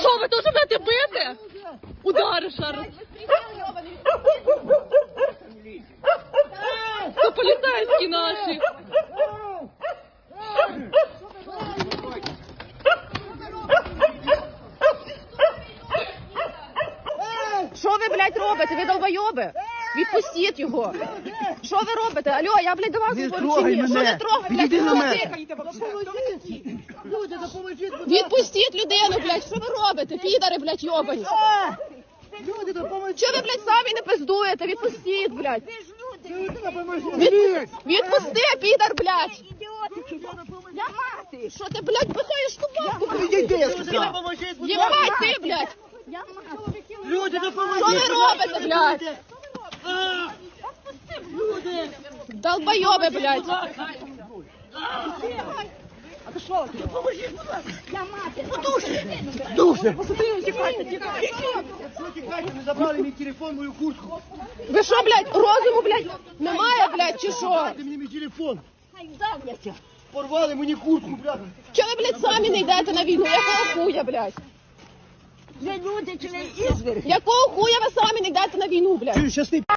Що ви теж будете бити? Удари ще раз. Це поліцейські наші. Що ви, блядь, робите? Ви долбойоби? Відпустіть його. Що ви робите? Алло, я, блядь, до вас Не говорю чи трогай ні? Що мене. не трогай, блядь? Відійди на Що мене. ти? Люди, допоможіть, будь Відпустіть людину, блядь, що ви робите? Підари, блядь, йобані. Люди, допоможіть. Що ви, блядь, самі не пиздуєте? Відпустіть, блядь. Люди, допоможіть. Від... Відпусти, підар, блядь. Я мати. Що ти, блядь, пихаєш ту бабку? Відійди, я сказав. Допоможіть, будь Єбать ти, блядь. Люди, допоможіть. Що ви робите, блядь? Долбойоби, блядь. А ты что? Дуже. Тікайте, не забрали мій телефон, мою куртку. Ви що, блядь, розуму, блядь, немає, блядь, чи що? Дайте мені мій телефон. Порвали мені куртку, бляха. Чого ви, блядь, самі не йдете на війну? Якого хуя, блядь? Ви люди чи ви ізверги? Якого хуя ви самі не йдете на війну, блядь? Щасти.